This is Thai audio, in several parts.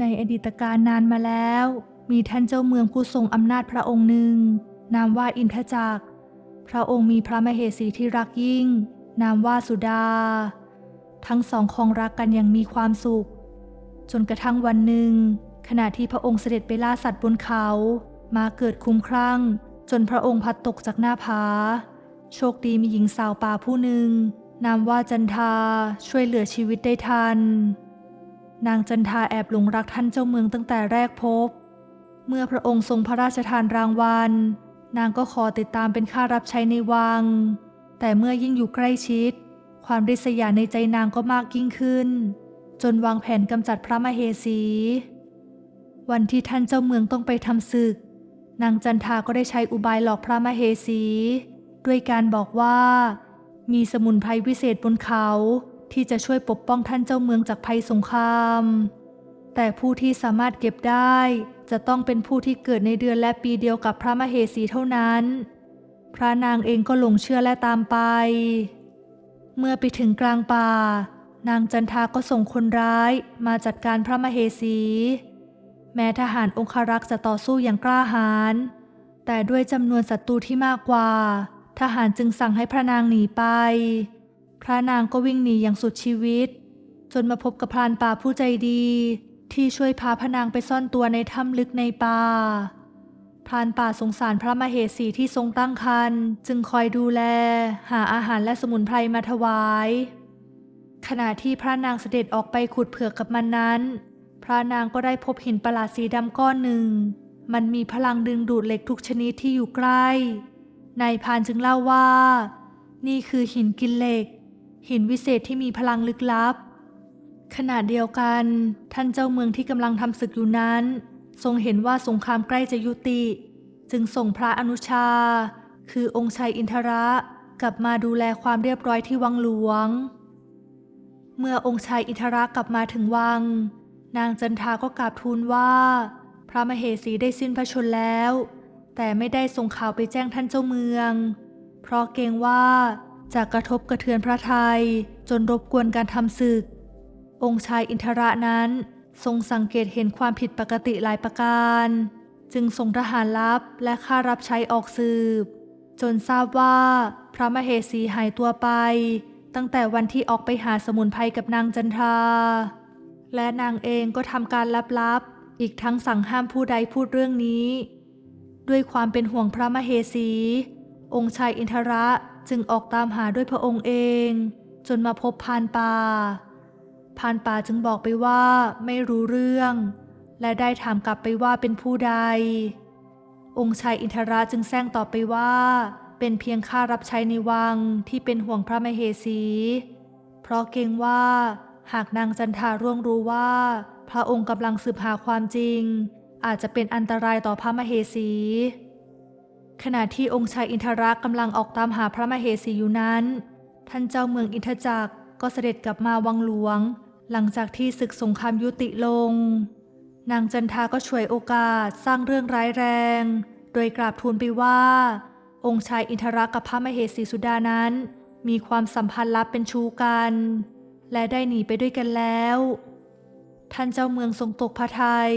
ในอดีตการนานมาแล้ว มีท่านเจ้าเมืองผู้ทรงอำนาจพระองค์หนึ่ง นามว่าอินทจักร พระองค์มีพระมเหสีที่รักยิ่ง นามว่าสุดา ทั้งสองคองรักกันอย่างมีความสุข จนกระทั่งวันหนึ่ง ขณะที่พระองค์เสด็จไปล่าสัตว์บนเขา มาเกิดคุ้มครั่ง จนพระองค์พัดตกจากหน้าผา โชคดีมีหญิงสาวป่าผู้หนึ่ง นามว่าจันทาช่วยเหลือชีวิตได้ทัน นางจันทาแอบหลงรักท่านเจ้าเมืองตั้งแต่แรกพบ เมื่อพระองค์ทรงพระราชทานรางวัล นางก็ขอติดตามเป็นข้ารับใช้ในวัง แต่เมื่อยิ่งอยู่ใกล้ชิด ความริษยาในใจนางก็มากยิ่งขึ้น จนวางแผนกำจัดพระมเหสี วันที่ท่านเจ้าเมืองต้องไปทำศึก นางจันทาก็ได้ใช้อุบายหลอกพระมเหสี ด้วยการบอกว่า มีสมุนไพรวิเศษบนเขา ที่จะช่วยปกป้องท่านเจ้าเมืองจากภัยสงคราม แต่ผู้ที่สามารถเก็บได้ จะต้องเป็นผู้ที่เกิดในเดือนและปีเดียวกับพระมเหสีเท่านั้น พระนางเองก็หลงเชื่อและตามไป เมื่อไปถึงกลางป่า นางจันทาก็ส่งคนร้ายมาจัดการพระมเหสี แม้ทหารองคารักษ์จะต่อสู้อย่างกล้าหาญแต่ด้วยจำนวนศัตรูที่มากกว่า ทหารจึงสั่งให้พระนางหนีไป พระนางก็วิ่งหนีอย่างสุดชีวิต จนมาพบกับพรานป่าผู้ใจดี ที่ช่วยพาพระนางไปซ่อนตัวในถ้ำลึกในป่าพรานป่าสงสารพระมเหสีที่ทรงตั้งครรภ์จึงคอยดูแล หาอาหารและสมุนไพรมาถวาย ขณะที่พระนางเสด็จออกไปขุดเผือกกับมันนั้น พระนางก็ได้พบหินประหลาดสีดำก้อนหนึ่ง มันมีพลังดึงดูดเหล็กทุกชนิดที่อยู่ใกล้นายพานจึงเล่าว่า นี่คือหินกินเหล็ก หินวิเศษที่มีพลังลึกลับ ขณะเดียวกัน ท่านเจ้าเมืองที่กำลังทำศึกอยู่นั้น ทรงเห็นว่าสงครามใกล้จะยุติ จึงส่งพระอนุชา คือองค์ชัยอินทระกลับมาดูแลความเรียบร้อยที่วังหลวง เมื่อองค์ชายอินทระกลับมาถึงวัง นางจันทาก็กราบทูลว่า พระมเหสีได้สิ้นพระชนแล้ว แต่ไม่ได้ส่งข่าวไปแจ้งท่านเจ้าเมือง เพราะเกรงว่า จะกระทบกระเทือนพระไทยจนรบกวนการทำศึก องค์ชายอินทระนั้นทรงสังเกตเห็นความผิดปกติหลายประการ จึงส่งทหารลับและข้ารับใช้ออกสืบ จนทราบว่าพระมเหสีหายตัวไป ตั้งแต่วันที่ออกไปหาสมุนไพรกับนางจันทราและนางเองก็ทำการลับๆ อีกทั้งสั่งห้ามผู้ใดพูดเรื่องนี้ ด้วยความเป็นห่วงพระมเหสี องค์ชายอินทระ จึงออกตามหาด้วยพระองค์เอง จนมาพบพานป่าพานป่าจึงบอกไปว่าไม่รู้เรื่อง และได้ถามกลับไปว่าเป็นผู้ใด องค์ชายอินทระจึงแซงตอบไปว่า เป็นเพียงข้ารับใช้ในวังที่เป็นห่วงพระมเหสี เพราะเกรงว่า หากนางจันทาร่วงรู้ว่า พระองค์กำลังสืบหาความจริง อาจจะเป็นอันตรายต่อพระมเหสี ขณะที่องค์ชายอินทระกกำลังออกตามหาพระมเหสีอยู่นั้น ท่านเจ้าเมืองอินทจักรก็เสด็จกลับมาวังหลวง หลังจากที่ศึกสงครามยุติลง นางจันทาก็ช่วยโอกาสสร้างเรื่องร้ายแรง โดยกราบทูลไปว่า องค์ชายอินทระกับพระมเหสีสุดานั้น มีความสัมพันธ์ลับเป็นชู้กัน และได้หนีไปด้วยกันแล้ว ท่านเจ้าเมืองทรงตกพระทัย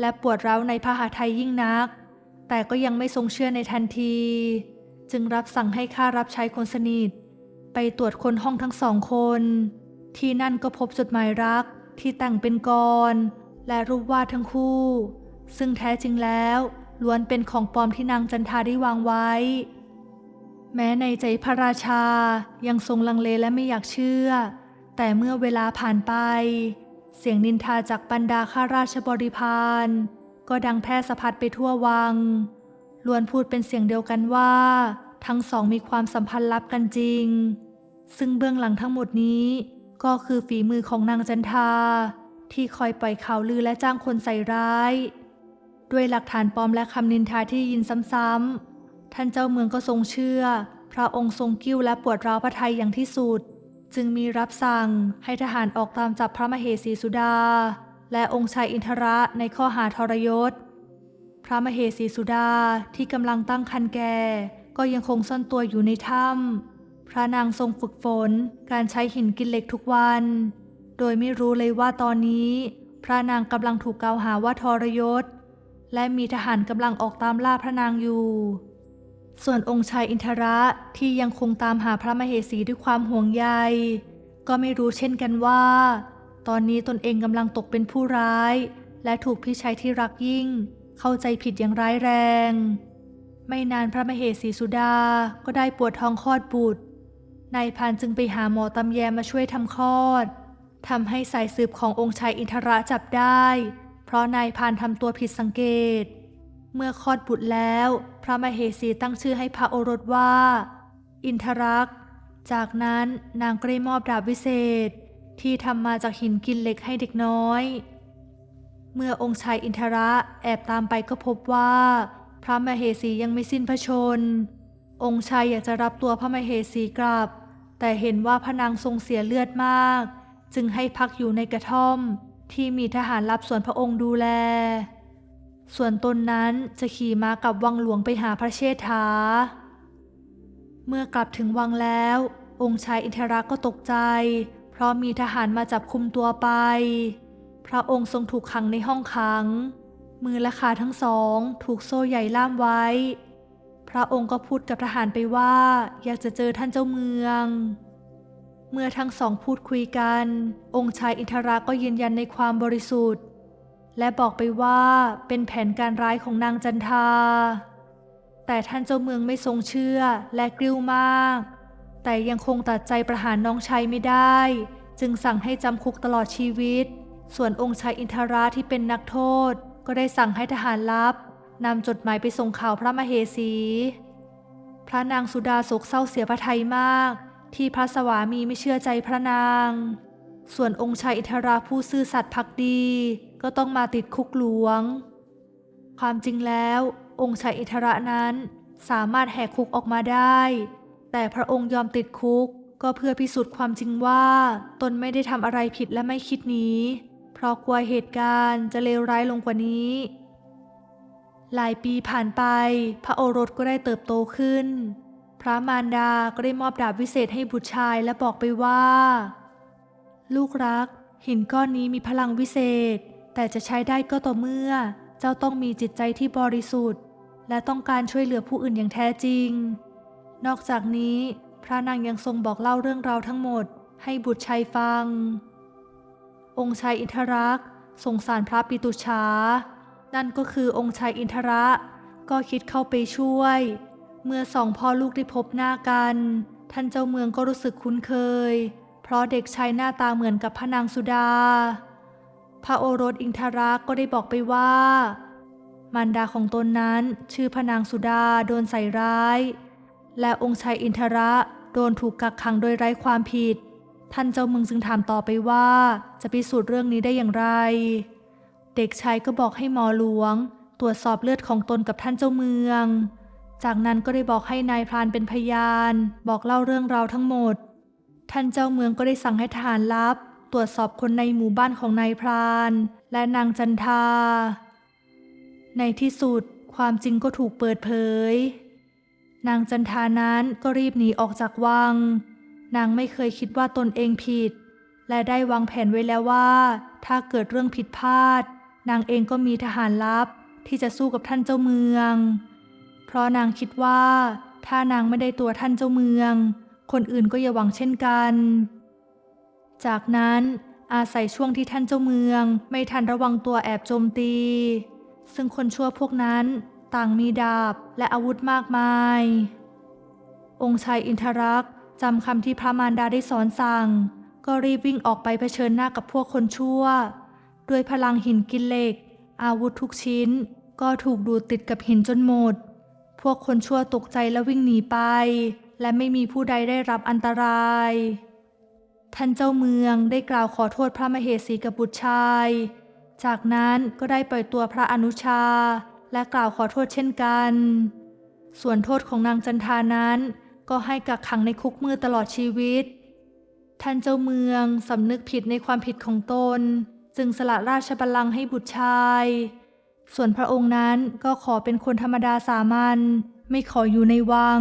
และปวดร้าวในพระหาไทยยิ่งนัก แต่ก็ยังไม่ทรงเชื่อในทันที จึงรับสั่งให้ข้ารับใช้คนสนิท ไปตรวจคนห้องทั้งสองคน ที่นั่นก็พบจดหมายรักที่แต่งเป็นกร และรูปวาดทั้งคู่ ซึ่งแท้จริงแล้วล้วนเป็นของปลอมที่นางจันทาได้วางไว้ แม้ในใจพระราชายังทรงลังเลและไม่อยากเชื่อ แต่เมื่อเวลาผ่านไป เสียงนินทาจากบรรดาข้าราชบริพาร ก็ดังแพร่สะพัดไปทั่ววัง ล้วนพูดเป็นเสียงเดียวกันว่า ทั้งสองมีความสัมพันธ์ลับกันจริง ซึ่งเบื้องหลังทั้งหมดนี้ก็คือฝีมือของนางจันทา ที่คอยปล่อยข่าวลือและจ้างคนใส่ร้าย ด้วยหลักฐานปลอมและคำนินทาที่ยินซ้ำๆท่านเจ้าเมืองก็ทรงเชื่อ พระองค์ทรงกิ้วและปวดร้าวพระทัยอย่างที่สุด จึงมีรับสั่งให้ทหารออกตามจับพระมเหสีสุดา และองค์ชายอินทระในข้อหาทรยศ พระมเหสีสุดาที่กำลังตั้งคันแก่ ก็ยังคงซ่อนตัวอยู่ในถ้ำพระนางทรงฝึกฝนการใช้หินกินเหล็กทุกวัน โดยไม่รู้เลยว่าตอนนี้ พระนางกำลังถูกกล่าวหาว่าทรยศ และมีทหารกำลังออกตามล่าพระนางอยู่ ส่วนองค์ชายอินทระที่ยังคงตามหาพระมเหสีด้วยความห่วงใย ก็ไม่รู้เช่นกันว่า ตอนนี้ตนเองกำลังตกเป็นผู้ร้าย และถูกพี่ชายที่รักยิ่ง เข้าใจผิดอย่างร้ายแรง ไม่นานพระมเหสีสุดาก็ได้ปวดท้องคลอดบุตรนายพานจึงไปหาหมอตำแยมาช่วยทำคลอดทำให้สายสืบขององค์ชายอินทระจับได้ เพราะนายพานทำตัวผิดสังเกต เมื่อคลอดบุตรแล้ว พระมเหสีตั้งชื่อให้พระโอรสว่า อินทรัก จากนั้นนางก็ได้มอบดาบวิเศษ ที่ทำมาจากหินกินเหล็กให้เด็กน้อย เมื่อองค์ชายอินทระแอบตามไปก็พบว่า พระมเหสียังไม่สิ้นพระชน องค์ชายอยากจะรับตัวพระมเหสีกลับ แต่เห็นว่าพระนางทรงเสียเลือดมาก จึงให้พักอยู่ในกระท่อม ที่มีทหารรับส่วนพระองค์ดูแล ส่วนตนนั้นจะขี่ม้ากับวังหลวงไปหาพระเชษฐา เมื่อกลับถึงวังแล้ว องค์ชายอินทราก็ตกใจ เพราะมีทหารมาจับคุมตัวไป พระองค์ทรงถูกขังในห้องขัง มือและขาทั้งสองถูกโซ่ใหญ่ล่ามไว้ พระองค์ก็พูดกับทหารไปว่าอยากจะเจอท่านเจ้าเมือง เมื่อทั้งสองพูดคุยกัน องค์ชายอินทราก็ยืนยันในความบริสุทธิ์ และบอกไปว่าเป็นแผนการร้ายของนางจันทา แต่ท่านเจ้าเมืองไม่ทรงเชื่อและกริ้วมาก แต่ยังคงตัดใจประหารน้องชายไม่ได้ จึงสั่งให้จำคุกตลอดชีวิต ส่วนองค์ชายอินทราที่เป็นนักโทษ ก็ได้สั่งให้ทหารลับนำจดหมายไปส่งข่าวพระมเหสี พระนางสุดาโศกเศร้าเสียพระทัยมาก ที่พระสวามีไม่เชื่อใจพระนาง ส่วนองค์ชายอินทราผู้ซื่อสัตย์พักดี ก็ต้องมาติดคุกหลวง ความจริงแล้ว องค์ชายอินทระนั้นสามารถแหกคุกออกมาได้ แต่พระองค์ยอมติดคุก ก็เพื่อพิสูจน์ความจริงว่า ตนไม่ได้ทำอะไรผิดและไม่คิดหนีเพราะกลัวเหตุการณ์จะเลวร้ายลงกว่านี้ หลายปีผ่านไป พระโอรสก็ได้เติบโตขึ้น พระมารดาก็ได้มอบดาบวิเศษให้บุตรชายและบอกไปว่า ลูกรัก หินก้อนนี้มีพลังวิเศษ แต่จะใช้ได้ก็ต่อเมื่อ เจ้าต้องมีจิตใจที่บริสุทธิ์ และต้องการช่วยเหลือผู้อื่นอย่างแท้จริง นอกจากนี้พระนางยังทรงบอกเล่าเรื่องราวทั้งหมดให้บุตรชายฟัง องค์ชายอินทรักษ์สงสารพระปิตุชา นั่นก็คือองค์ชายอินทระก็คิดเข้าไปช่วย เมื่อสองพ่อลูกได้พบหน้ากัน ท่านเจ้าเมืองก็รู้สึกคุ้นเคย เพราะเด็กชายหน้าตาเหมือนกับพระนางสุดา พระโอรสอินทรักษ์ก็ได้บอกไปว่า มารดาของตนนั้นชื่อพระนางสุดาโดนใส่ร้าย และองค์ชายอินทระโดนถูกกักขังโดยไร้ความผิด ท่านเจ้าเมืองจึงถามต่อไปว่าจะพิสูจน์เรื่องนี้ได้อย่างไร เด็กชายก็บอกให้หมอหลวง ตรวจสอบเลือดของตนกับท่านเจ้าเมือง จากนั้นก็ได้บอกให้นายพรานเป็นพยาน บอกเล่าเรื่องราวทั้งหมด ท่านเจ้าเมืองก็ได้สั่งให้ทหารลับ ตรวจสอบคนในหมู่บ้านของนายพราน และนางจันทา ในที่สุดความจริงก็ถูกเปิดเผย นางจันทานั้นก็รีบหนีออกจากวัง นางไม่เคยคิดว่าตนเองผิด และได้วางแผนไว้แล้วว่า ถ้าเกิดเรื่องผิดพลาด นางเองก็มีทหารลับที่จะสู้กับท่านเจ้าเมือง เพราะนางคิดว่า ถ้านางไม่ได้ตัวท่านเจ้าเมือง คนอื่นก็อย่าหวังเช่นกัน จากนั้นอาศัยช่วงที่ท่านเจ้าเมือง ไม่ทันระวังตัวแอบโจมตี ซึ่งคนชั่วพวกนั้น ต่างมีดาบและอาวุธมากมาย องค์ชายอินทรักษ์จำคำที่พระมารดาได้สอนสั่ง ก็รีบวิ่งออกไปเผชิญหน้ากับพวกคนชั่ว ด้วยพลังหินกินเหล็ก อาวุธทุกชิ้น ก็ถูกดูดติดกับหินจนหมด พวกคนชั่วตกใจและวิ่งหนีไป และไม่มีผู้ใดได้รับอันตราย ท่านเจ้าเมืองได้กล่าวขอโทษพระมเหสีกับบุตรชาย จากนั้นก็ได้ปล่อยตัวพระอนุชา และกล่าวขอโทษเช่นกัน ส่วนโทษของนางจันทานั้น ก็ให้กักขังในคุกมืดตลอดชีวิต ท่านเจ้าเมืองสำนึกผิดในความผิดของตน จึงสละราชบัลลังก์ให้บุตรชาย ส่วนพระองค์นั้นก็ขอเป็นคนธรรมดาสามัญไม่ขออยู่ในวัง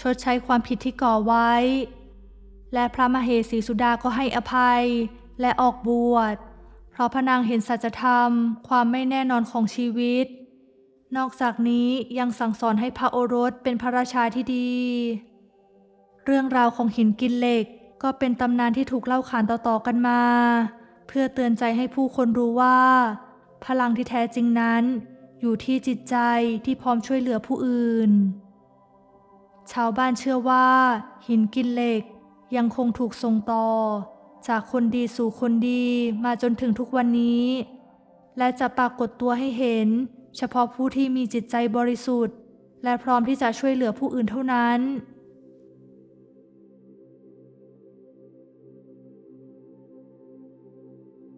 ชดใช้ความผิดที่ก่อไว้ และพระมเหสีสุดาก็ให้อภัยและออกบวช เพราะพระนางเห็นสัจธรรม ความไม่แน่นอนของชีวิต นอกจากนี้ยังสั่งสอนให้พระโอรสเป็นพระราชาที่ดี เรื่องราวของหินกินเหล็กก็เป็นตำนานที่ถูกเล่าขานต่อๆกันมา เพื่อเตือนใจให้ผู้คนรู้ว่า พลังที่แท้จริงนั้น อยู่ที่จิตใจที่พร้อมช่วยเหลือผู้อื่น ชาวบ้านเชื่อว่า หินกินเหล็กยังคงถูกส่งต่อ จากคนดีสู่คนดีมาจนถึงทุกวันนี้ และจะปรากฏตัวให้เห็น เฉพาะผู้ที่มีจิตใจบริสุทธิ์ และพร้อมที่จะช่วยเหลือผู้อื่นเท่านั้น